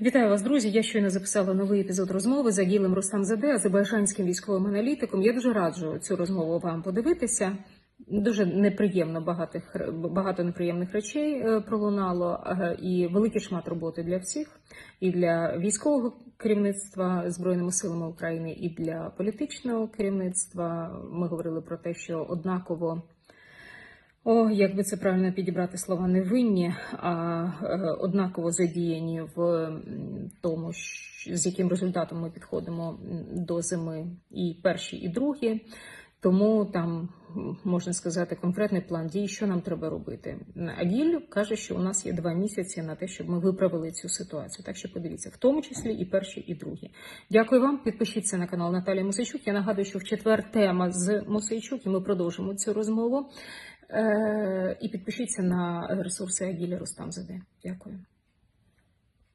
Вітаю вас, друзі. Я щойно записала новий епізод розмови з Агілем Рустамзаде, азербайджанським військовим аналітиком. Я дуже раджу цю розмову вам подивитися. Дуже неприємно багатих багато неприємних речей е, пролунало, е, і великий шмат роботи для всіх, і для військового керівництва збройними силами України, і для політичного керівництва. Ми говорили про те, що однаково. О, як би це правильно підібрати слова не винні, а е, однаково задіяні в тому, з яким результатом ми підходимо до зими і перші, і другі. Тому там можна сказати конкретний план дій, що нам треба робити. Агіль каже, що у нас є два місяці на те, щоб ми виправили цю ситуацію. Так що подивіться, в тому числі і перші, і другі. Дякую вам. Підпишіться на канал Наталії Мосейчук. Я нагадую, що в четвер тема з Мосейчук, і ми продовжимо цю розмову. Е, і підпишіться на ресурси Агілі Рустамзаде. Дякую.